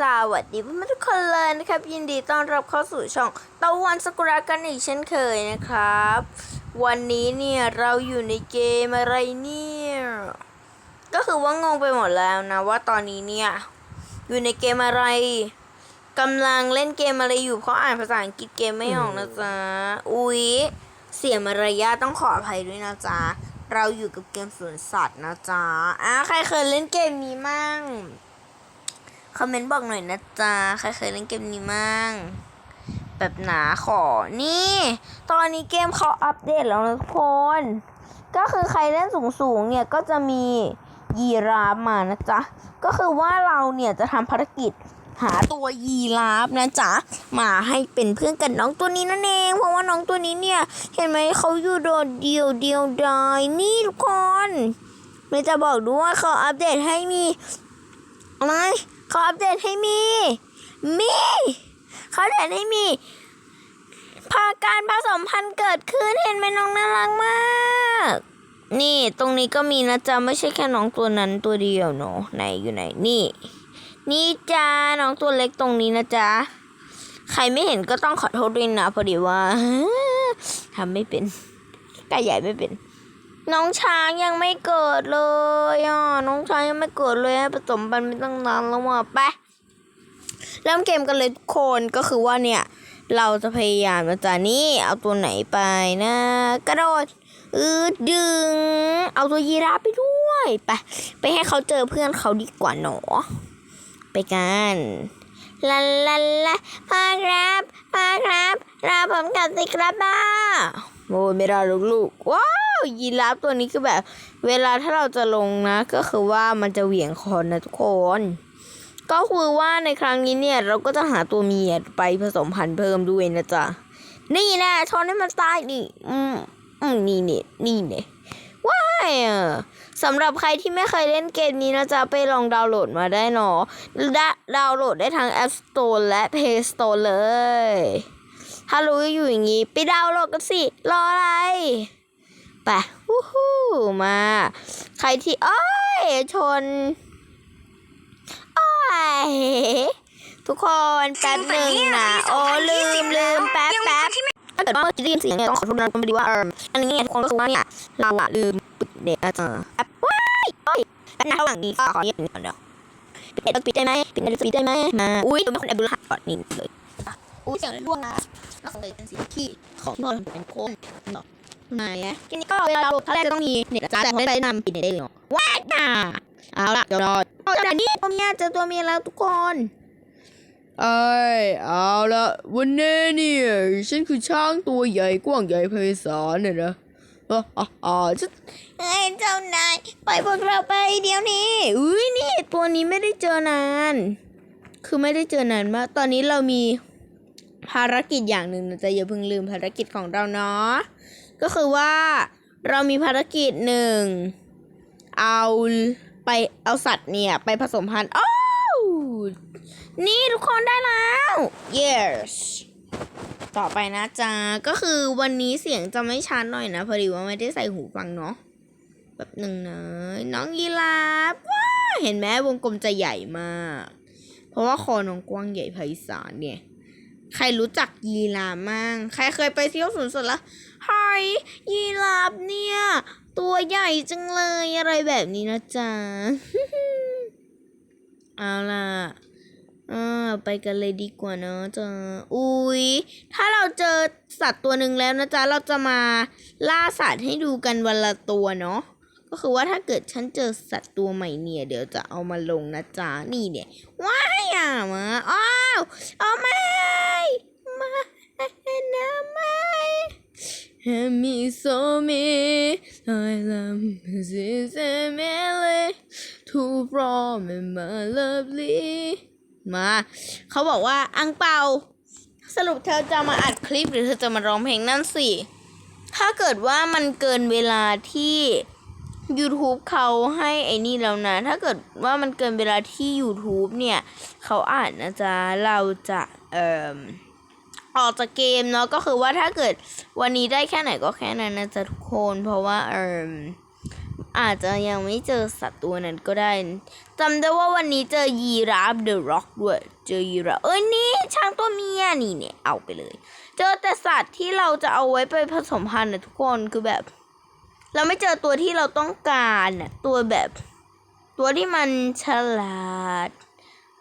สวัสดีเพื่อนๆทุกคนเลยนะครับ ยินดีต้อนรับเข้าสู่ช่องตะวันสกุระกันอีกเช่นเคยนะครับ วันนี้เนี่ยเราอยู่ในเกมอะไรเนี่ย ก็คือว่างงไปหมดแล้วนะว่าตอนนี้เนี่ยอยู่ในเกมอะไรกำลังเล่นเกมอะไรอยู่เพราะอ่านภาษาอังกฤษเกมไม่ออกนะจ๊ะอุ๊ยเสียมารยาต้องขออภัยด้วยนะจ๊ะเราอยู่กับเกมสวนสัตว์นะจ๊ะอะใครเคยเล่นเกมนี้มั่ง คอมเมนต์บอกหน่อยนะจ๊ะ ใครเคยเล่นเกมนี้มั่งแบบหนาขอ นี่ ตอนนี้เกมเขาอัปเดตแล้วนะทุกคน ก็คือใครเล่นสูงๆเนี่ยก็จะมียีราฟมานะจ๊ะ ก็คือว่าเราเนี่ยจะทำภารกิจหาตัวยีราฟนะจ๊ะ มาให้เป็นเพื่อนกับน้องตัวนี้นั่นเอง เพราะว่าน้องตัวนี้เนี่ย เห็นไหมเขาอยู่โดดเดียวเดียวดายนี่ทุกคนเลยจะบอกด้วยว่าเขาอัปเดตให้มีอะไร ขาอัปเดตให้มี มีเขาอัปเดตให้มีพาการผสมพันธุ์เกิดขึ้นเห็นไหมน้องน่ารักมาก นี่ตรงนี้ก็มีนะจ๊ะไม่ใช่แค่น้องตัวนั้นตัวเดียวเนาะไหนอยู่ไหนนี่ นี่จ้าน้องตัวเล็กตรงนี้นะจ๊ะใครไม่เห็นก็ต้องขอโทษด้วยนะพอดีว่าทำไม่เป็นกายใหญ่ไม่เป็น น้องช้างยังไม่เกิดเลยอะน้องช้างยังไม่เกิดเลยผสมพันธุ์ไม่ตั้งนานแล้วอะไปเริ่มเกมกันเลยทุกคนก็คือว่าเนี่ย เราจะพยายามนะจ๊ะนี่เอาตัวไหนไปนะ กระโดดอืดดึง เอาตัวยีราฟไปด้วยไปไปให้เขาเจอเพื่อนเขาดีกว่าหนอไปกันลาลาลามาครับมาครับ เรอผมกลับสิครับบ้า โอ้ไม่ได้ลูกลูกๆว้าวยีราฟตัวนี้คือแบบ เวลาถ้าเราจะลงนะ ก็คือว่ามันจะเหวี่ยงคอนนะทุกคน ก็คือว่าในครั้งนี้เนี่ยเราก็จะหาตัวเมียไปผสมพันธุ์เพิ่มด้วยนะจ๊ะนี่แนะชอนให้มันตายนี่อืมอืมนี่เนี่ยนี่เนี่ยว้ายอะสำหรับใครที่ไม่เคยเล่นเกมนี้นะจ๊ะไปลองดาวน์โหลดมาได้เนาะดาดาวน์โหลดได้ทั้ง App Store และ Play Store เลย ถ้ารู้อยู่อย่างนี้ ไปดาวน์โหลดกันสิ รออะไร ไปวู้ฮู้มา ใครที่อ้อยชนอ้อยทุกคนแป๊บหนึ่งนะโอ้ลืมลืมแป๊บแป๊บถ้าเกิดว่าเมื่อกี้ได้ยินเสียงเนี่ยต้องขอโทษนะพอดีว่าเอออันนี้เนี่ยทุกคนก็คือว่าเนี่ยเราอะลืมปิดเน็ตอาจารย์แป๊บว้ายโอ้ยแป๊บนะระหว่างนี้ก็ขอเงียบนิดก่อนเดี๋ยวปิดเน็ตต้องปิดได้ไหมปิดเน็ตจะปิดได้ไหมมาอุ้ยดูไม่คนแอบดูรหัสก่อนนี่เลย อู้เสียงร่วงนะก็เลยเป็นสิ่งที่ของที่เราเป็นคนเนาะไหนอะทีนี้ก็เวลาเราครั้งแรกจะต้องมีเน็ตนะจ๊ะแต่เขาไม่ได้นำปิดเน็ตได้เลยเนาะว้ายน่ะเอาละเดี๋ยวรอโอ้แต่นี่ตัวเมียเจอตัวเมียแล้วทุกคนเอ้ยเอาละวันนี้เนี่ยฉันคือช้างตัวใหญ่กว้างใหญ่ไพศาลเนี่ยนะอ๋ออ๋ออ๋อฉันเอ้ยเจ้านายปล่อยพวกเราไปเดี๋ยวนี้อุ้ยนี่ตัวนี้ไม่ได้เจอนาน คือไม่ได้เจอนานมาก ตอนนี้เรามี ภารกิจอย่างหนึ่งนะจ๊ะอย่าเพิ่งลืมภารกิจของเราเนาะก็คือว่าเรามีภารกิจหนึ่งเอาไปเอาสัตว์เนี่ย ไปผสมพันธุ์อ้นี่ทุกคนได้แล้ว yes ต่อไปนะจ๊ะ ก็คือวันนี้เสียงจะไม่ชัดหน่อยนะ พอดีว่าไม่ได้ใส่หูฟังเนาะแบบหนึ่งนะน้องยีราฟว้าเห็นไหมวงกลมจะใหญ่มาก เพราะว่าคอน้องกว้างใหญ่ไพศาลเนี่ย ใครรู้จักยีราฟมั่งใครเคยไปเที่ยวสวนสัตว์ละเฮ้ยยีราฟเนี่ย ตัวใหญ่จังเลยอะไรแบบนี้นะจ๊ะ เอาล่ะอ่าไปกันเลยดีกว่าเนอะจ๊ะอุ๊ยถ้าเราเจอสัตว์ตัวหนึ่งแล้วนะจ๊ะ เราจะมาล่าสัตว์ให้ดูกันวันละตัวเนาะ ก็คือว่าถ้าเกิดฉันเจอสัตว์ตัวใหม่เนี่ย เดี๋ยวจะเอามาลงนะจ๊ะนี่เนี่ยว้ายอะมาอ้าวเอาไม่ไม่นะไม่ And me so me I love this family to from my lovely มาเขาบอกว่าอังเปาสรุปเธอจะมาอัดคลิปหรือเธอจะมาร้องเพลงนั่นสิ ถ้าเกิดว่ามันเกินเวลาที่ YouTube เขาให้ไอ้นี่แล้วนะ ถ้าเกิดว่ามันเกินเวลาที่ YouTube เนี่ย เขาอ่านนะจ๊ะ เราจะเอ่อออกจากเกมเนาะก็คือว่าถ้าเกิดวันนี้ได้แค่ไหนก็แค่นั้นนะจ๊ะทุกคน เพราะว่าเอ่ออาจจะยังไม่เจอสัตว์ตัวนั้นก็ได้จำได้ว่าวันนี้เจอยีราฟเดอะร็อกด้วยเจอยีราฟเอ้ยนี่ช้างตัวเมียนี่เนี่ยเอาไปเลย เจอแต่สัตว์ที่เราจะเอาไว้ไปผสมพันธุ์นะทุกคนคือแบบ เราไม่เจอตัวที่เราต้องการน่ะตัวแบบตัวที่มันฉลาด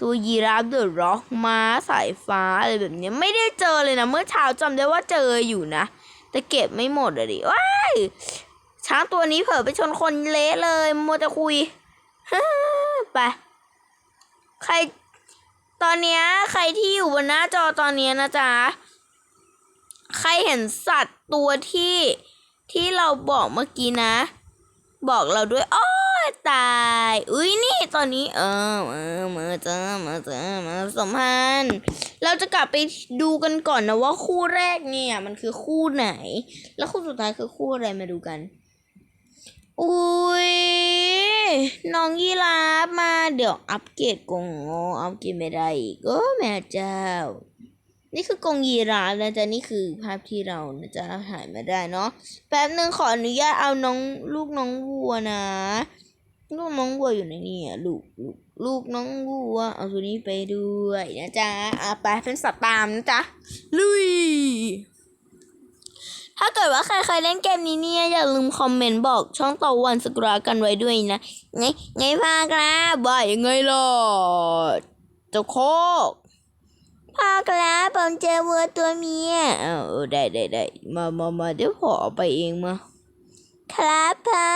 ตัวยีราฟเดอะร็อกม้าสายฟ้าอะไรแบบนี้ไม่ได้เจอเลยนะ เมื่อเช้าจำได้ว่าเจออยู่นะ แต่เก็บไม่หมดอะดิว้ายช้างตัวนี้เผลอไปชนคนเละเลยมัวจะคุยไปใครตอนนี้ใครที่อยู่บนหน้าจอตอนนี้นะจ๊ะ ใครเห็นสัตว์ตัวที่ ที่เราบอกเมื่อกี้นะ บอกเราด้วยโอ้ยตาย อุ้ยนี่ตอนนี้ เออมามาเจอมาเจอมาสมพันธ์เราจะกลับไปดูกันก่อนนะว่าคู่แรกเนี่ย มันคือคู่ไหน แล้วคู่สุดท้ายคือคู่อะไรมาดูกัน อุ้ยน้องยีราฟมาเดี๋ยวอัปเกรดกงออัปเกรดไม่ได้อีกโอ้แม่เจ้า นี่คือกรงยีราฟนะจ๊ะนี่คือภาพที่เรานะจ๊ะถ่ายมาได้เนาะแป๊บนึงขออนุญาตเอาน้องลูกน้องวัวนะลูกน้องวัวอยู่ในนี่อะลูกลูกลูกน้องวัวเอาตัวนี้ไปด้วยนะจ๊ะอะไปเป็นสัตว์ตามนะจ๊ะลุยถ้าเกิดว่าใครเคยเล่นเกมนี้เนี่ยอย่าลืมคอมเมนต์บอกช่องตะวันสกรากันไว้ด้วยนะไงไงพากราบ่ายังไงล่ะเจ้าโคก พากราผมเจอวัวตัวเมียเออได้ได้ได้มามามาเดี๋ยวพอเอาไปเองมา ครับพ่อ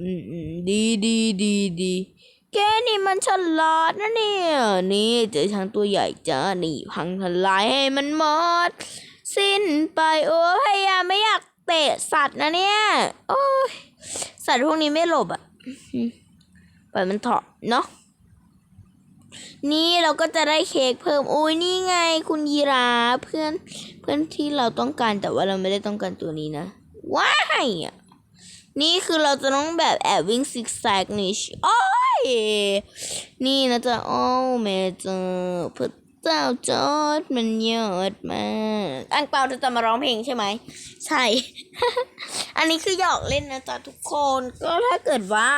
อืมอืมดีดีดีดีแกนี่มันฉลาดนะเนี่ย นี่เจอช้างตัวใหญ่จ้านี่พังทลายให้มันหมด สิ้นไปโอ้พยายามไม่อยากเตะสัตว์นะเนี่ย โอ้ยสัตว์พวกนี้ไม่หลบอะปล่อยมันเถาะเนาะ นี่เราก็จะได้เค้กเพิ่มโอ้ยนี่ไง คุณยีราเพื่อนเพื่อนที่เราต้องการแต่ว่าเราไม่ได้ต้องการตัวนี้นะว้ายอะนี่คือเราจะต้องแบบแอบวิ่งซิกแซกนี่โอ้ยนี่นะจ๊ะโอ้แม่เจ้าพระเจ้าจอดมันยอดมากอังเปาเธอจะมาร้องเพลงใช่ไหมใช่ อันนี้คือหยอกเล่นนะจ๊ะทุกคนก็ถ้าเกิดว่า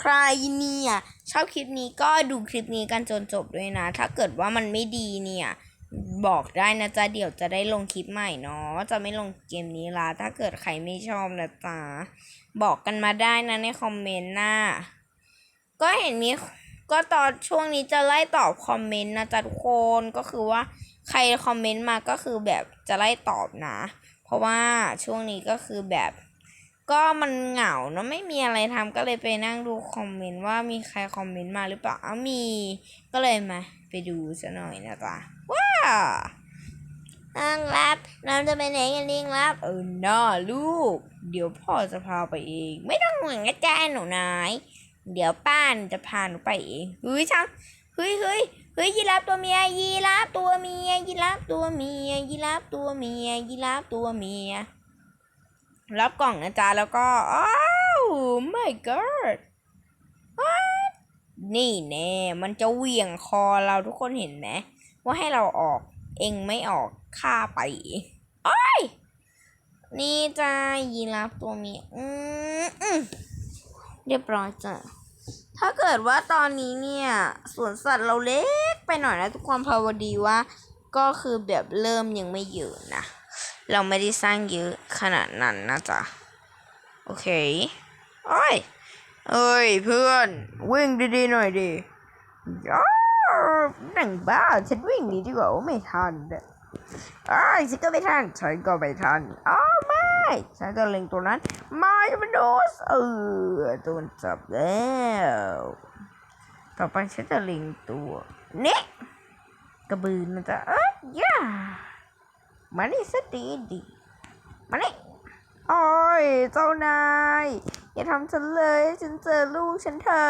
ใครเนี่ยชอบคลิปนี้ก็ดูคลิปนี้กันจนจบด้วยนะ ถ้าเกิดว่ามันไม่ดีเนี่ย บอกได้นะจ๊ะเดี๋ยวจะได้ลงคลิปใหม่เนาะจะไม่ลงเกมนี้ละถ้าเกิดใครไม่ชอบนะจ๊ะบอกกันมาได้นะในคอมเมนต์หน้า ก็เห็นมีก็ตอนช่วงนี้จะไล่ตอบคอมเมนต์นะจ๊ะทุกคนก็คือว่าใครคอมเมนต์มาก็คือแบบจะไล่ตอบนะ เพราะว่าช่วงนี้ก็คือแบบ ก็มันเหงาเนอะไม่มีอะไรทำก็เลยไปนั่งดูคอมเมนต์ว่ามีใครคอมเมนต์มาหรือเปล่าอ้ามีก็เลยมาไปดูซะหน่อยนะจ๊ะว้าลิงรับเราจะไปไหนกันลิงรับเออน่าลูก เดี๋ยวพ่อจะพาไปเอง ไม่ต้องห่วงนะจ๊ะหนูนายเดี๋ยวป้านจะพาหนูไปเองเฮ้ยช่างเฮ้ยเฮ้ยเฮ้ยยีราฟตัวเมียยีราฟตัวเมียยีราฟตัวเมียยีราฟตัวเมียยีราฟตัวเมีย รับกล่องนะจ๊ะแล้วก็อ้าว my god what นี่แน่มันจะเหวี่ยงคอเราทุกคนเห็นไหมว่าให้เราออกเองไม่ออกฆ่าไปเองโอ้ยนี่จ้ายีราฟตัวมีอืมอืมเรียบร้อยจ้ะถ้าเกิดว่าตอนนี้เนี่ยสวนสัตว์เราเล็กไปหน่อยนะทุกคนพราวดีว่า ก็คือแบบเริ่มยังไม่เยอะนะ เราไม่ได้สร้างเยอะขนาดนั้นนะจ๊ะ โอเคโอ้ยเอ้ยเพื่อนวิ่งดีๆหน่อยดิย้าหนังบ้าฉันวิ่งหนีดีกว่าไม่ทันเด้อไอ้ยฉันก็ไม่ทันฉันก็ไม่ทันอ้าวไม่ฉันจะเล็งตัวนั้นไม่มันโดนเออโดนจับแล้วต่อไปฉันจะเล็งตัวนี่กระบือนะจ๊ะเอ้ยย่า มานี่สตีดีมานี่โอ้ยเจ้านาย อย่าทำฉันเลยฉันเจอลูกฉันเธอ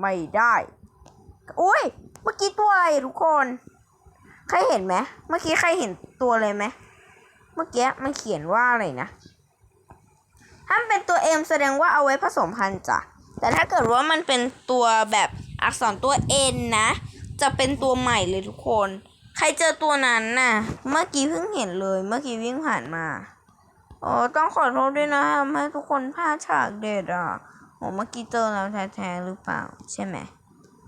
ไม่ได้อุ้ยเมื่อกี้ตัวอะไรทุกคน ใครเห็นไหมเมื่อกี้ใครเห็นตัวเลยไหมเมื่อกี้มันเขียนว่าอะไรนะถ้ามันเป็นตัว M แสดงว่าเอาไว้ผสมพันธุ์จ้ะแต่ถ้าเกิดว่ามันเป็นตัวแบบอักษรตัว N นะ จะเป็นตัวใหม่เลยทุกคน ใครเจอตัวนั้นน่ะ เมื่อกี้เพิ่งเห็นเลย เมื่อกี้วิ่งผ่านมาอ๋อต้องขอโทษด้วยนะทำให้ทุกคนพลาดฉากเด็ดอะโหเมื่อกี้เจอแล้วแท้ๆหรือเปล่า ใช่ไหม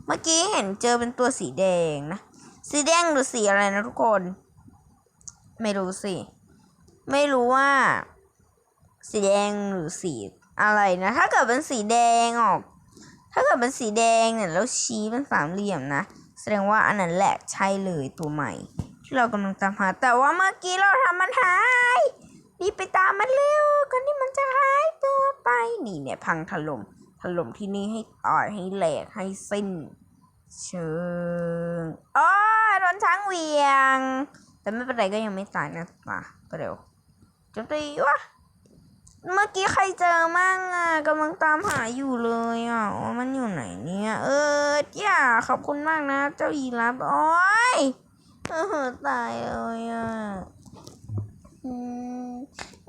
เมื่อกี้เห็นเจอเป็นตัวสีแดงนะ สีแดงหรือสีอะไรนะทุกคน ไม่รู้สิ ไม่รู้ว่า สีแดงหรือสีอะไรนะ ถ้าเกิดเป็นสีแดงออก ถ้าเกิดเป็นสีแดงเนี่ยแล้วชี้เป็นสามเหลี่ยมนะ แสดงว่าอันนั้นแหละใช่เลยตัวใหม่ ที่เรากำลังตามหา แต่ว่าเมื่อกี้เราทำมันหายรีบไปตามมันเร็วก่อนที่มันจะหายตัวไป นี่เนี่ยพังถล่มถล่มที่นี่ให้ตายให้แหลกให้สิ้น เชิงอ๋อโดนช้างเวียง แต่ไม่เป็นไรก็ยังไม่ตายนะป่ะไปเร็วจมตีวะ เมื่อกี้ใครเจอมั่งอะกำลังตามหาอยู่เลยอะว่ามันอยู่ไหนเนี่ย เอออย่าขอบคุณมากนะ เจ้ายีรับโอ้ยเออตายเลยอะอืม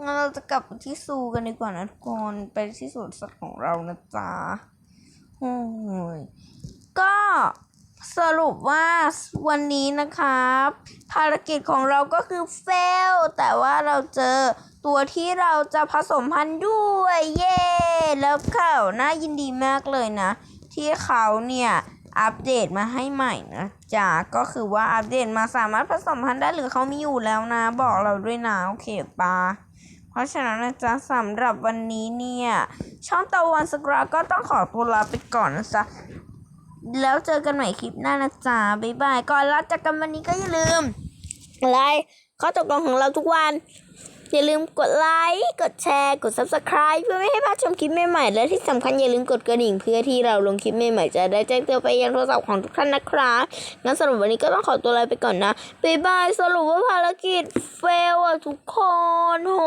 งั้นเราจะกลับไปที่ซูกันดีกว่านะทุกคนไปที่สวนสัตว์ของเรานะจ๊ะโอ้ยก็ สรุปว่าวันนี้นะครับ ภารกิจของเราก็คือเฟล แต่ว่าเราเจอตัวที่เราจะผสมพันธุ์ด้วย เย้แล้วเขาน่ายินดีมากเลยนะ ที่เขาเนี่ยอัปเดตมาให้ใหม่นะจ๊ะก็คือว่าอัปเดตมาสามารถผสมพันธุ์ได้หรือเขามีอยู่แล้วนะ บอกเราด้วยนะ โอเคปะเพราะฉะนั้นนะจ๊ะสำหรับวันนี้เนี่ย ช่องตะวันสกราก็ต้องขอตัวลาไปก่อนนะจ๊ะ แล้วเจอกันใหม่คลิปหน้านะจ๊ะบ๊ายบาย ก่อนลาจากกันวันนี้ก็อย่าลืมอะไรข้อตกลงของเราทุกวัน อย่าลืมกดไลค์กดแชร์กด subscribe เพื่อไม่ให้พลาดชมคลิปใหม่ๆและที่สำคัญอย่าลืมกดกระดิ่งเพื่อที่เราลงคลิปใหม่ๆจะได้แจ้งเตือนไปยังโทรศัพท์ของทุกท่านนะครับงั้นสรับวันนี้ก็ต้องขอตัวลาไปก่อนนะบ๊ายบายสรุปว่าภารกิจเฟลอะทุกคนโห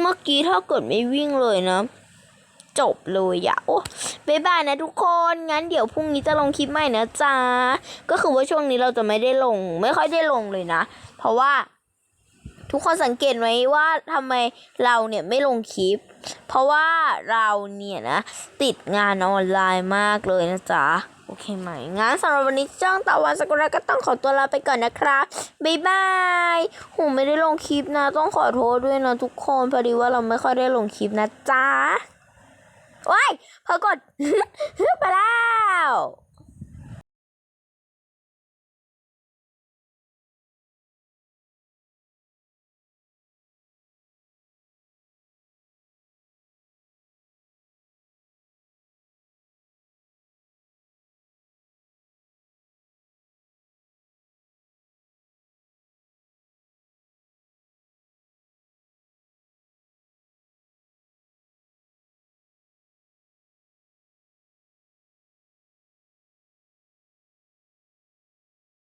เมื่อกี้ถ้าเกิดไม่วิ่งเลยนะ จบเลยอะโอ้บ๊ายบายนะทุกคน งั้นเดี๋ยวพรุ่งนี้จะลงคลิปใหม่นะจ๊ะ ก็คือว่าช่วงนี้เราจะไม่ได้ลง ไม่ค่อยได้ลงเลยนะ เพราะว่า ทุกคนสังเกตไหมว่าทำไมเราเนี่ยไม่ลงคลิป เพราะว่าเราเนี่ยนะ ติดงานออนไลน์มากเลยนะจ๊ะโอเคไหม งั้นสำหรับวันนี้จ้องตะวันสกุลก็ต้องขอตัวลาไปก่อนนะครับ บ๊ายบายโหไม่ได้ลงคลิปนะ ต้องขอโทษด้วยนะทุกคน พอดีว่าเราไม่ค่อยได้ลงคลิปนะจ๊ะ ว้ายพอกด ไปแล้ว